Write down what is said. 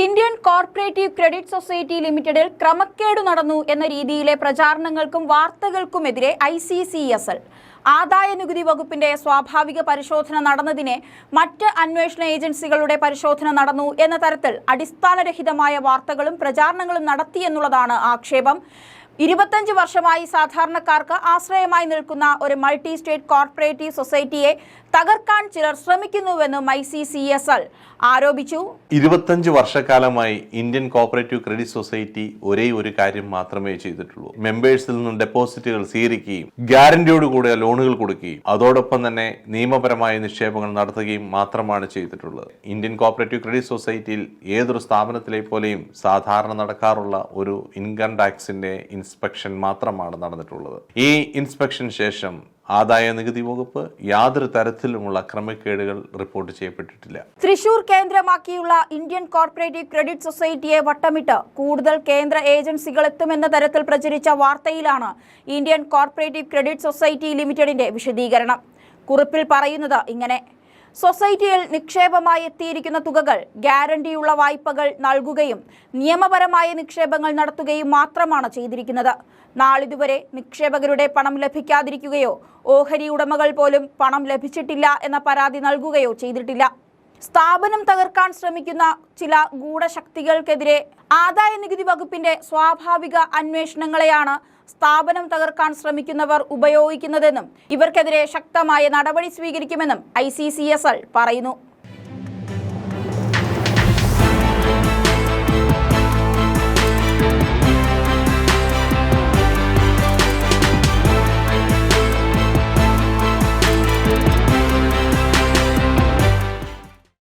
Indian corporative credit society ലിമിറ്റഡിൽ ക്രമക്കേടു നടന്നു എന്ന രീതിയിലെ പ്രചാരണങ്ങൾക്കും വാർത്തകൾക്കുമെതിരെ I C C S L. ആദായ നികുതി വകുപ്പിന്റെ സ്വാഭാവിക പരിശോധന നടന്നതിനെ മറ്റ് അന്വേഷണ ഏജൻസികളുടെ പരിശോധന നടന്നു എന്ന തരത്തിൽ അടിസ്ഥാനരഹിതമായ വാർത്തകളും പ്രചാരണങ്ങളും നടത്തിയെന്നുള്ളതാണ് ആക്ഷേപം. ഇരുപത്തഞ്ച് വർഷമായി സാധാരണക്കാർക്ക് ആശ്രയമായി നിൽക്കുന്ന ഒരു മൾട്ടി സ്റ്റേറ്റ് കോർപ്പറേറ്റീവ് സൊസൈറ്റിയെ തകർക്കാൻ ചിലർ ശ്രമിക്കുന്നുവെന്നും I C C S L ആരോപിച്ചു. ഇരുപത്തഞ്ച് വർഷക്കാലമായി ഇന്ത്യൻ കോപ്പറേറ്റീവ് ക്രെഡിറ്റ് സൊസൈറ്റി ഒരേ ഒരു കാര്യം മാത്രമേ ചെയ്തിട്ടുള്ളൂ. മെമ്പേഴ്സിൽ നിന്നും ഡെപ്പോസിറ്റുകൾ സ്വീകരിക്കുകയും ഗ്യാരണ്ടിയോടുകൂടിയ ലോണുകൾ കൊടുക്കുകയും അതോടൊപ്പം തന്നെ നിയമപരമായ നിക്ഷേപങ്ങൾ നടത്തുകയും മാത്രമാണ് ചെയ്തിട്ടുള്ളത്. ഇന്ത്യൻ കോപ്പറേറ്റീവ് ക്രെഡിറ്റ് സൊസൈറ്റിയിൽ ഏതൊരു സ്ഥാപനത്തിലെ പോലെയും സാധാരണ നടക്കാറുള്ള ഒരു ഇൻകം ടാക്സിന്റെ ഇൻസ്പെക്ഷൻ മാത്രമാണ് നടന്നിട്ടുള്ളത്. ഈ ഇൻസ്പെക്ഷൻ ശേഷം ആദായ നികുതി വകുപ്പ് യാതൊരു തരത്തിലുമുള്ള ക്രമക്കേടുകൾ റിപ്പോർട്ട് ചെയ്യപ്പെട്ടിട്ടില്ല. തൃശൂർ കേന്ദ്രമാക്കിയുള്ള ഇന്ത്യൻ കോർപ്പറേറ്റീവ് ക്രെഡിറ്റ് സൊസൈറ്റിയെ വട്ടമിട്ട് കൂടുതൽ കേന്ദ്ര ഏജൻസികൾ എത്തുമെന്ന തരത്തിൽ പ്രചരിച്ച വാർത്തയിലാണ് ഇന്ത്യൻ കോർപ്പറേറ്റീവ് ക്രെഡിറ്റ് സൊസൈറ്റി ലിമിറ്റഡിന്റെ വിശദീകരണം. കുറിപ്പിൽ പറയുന്നത് ഇങ്ങനെ. സൊസൈറ്റിയിൽ നിക്ഷേപമായി എത്തിയിരിക്കുന്ന തുകകൾ ഗ്യാരണ്ടിയുള്ള വായ്പകൾ നൽകുകയും നിയമപരമായ നിക്ഷേപങ്ങൾ നടത്തുകയും മാത്രമാണ് ചെയ്തിരിക്കുന്നത്. നാളിതുവരെ നിക്ഷേപകരുടെ പണം ലഭിക്കാതിരിക്കുകയോ ഓഹരി ഉടമകൾ പോലും പണം ലഭിച്ചിട്ടില്ല എന്ന പരാതി നൽകുകയോ ചെയ്തിട്ടില്ല. സ്ഥാപനം തകർക്കാൻ ശ്രമിക്കുന്ന ചില ഗൂഢശക്തികൾക്കെതിരെ ആദായ നികുതി വകുപ്പിന്റെ സ്വാഭാവിക അന്വേഷണങ്ങളെയാണ് സ്ഥാപനം തകർക്കാൻ ശ്രമിക്കുന്നവർ ഉപയോഗിക്കുന്നതെന്നും ഇവർക്കെതിരെ ശക്തമായ നടപടി സ്വീകരിക്കുമെന്നും ഐ പറയുന്നു.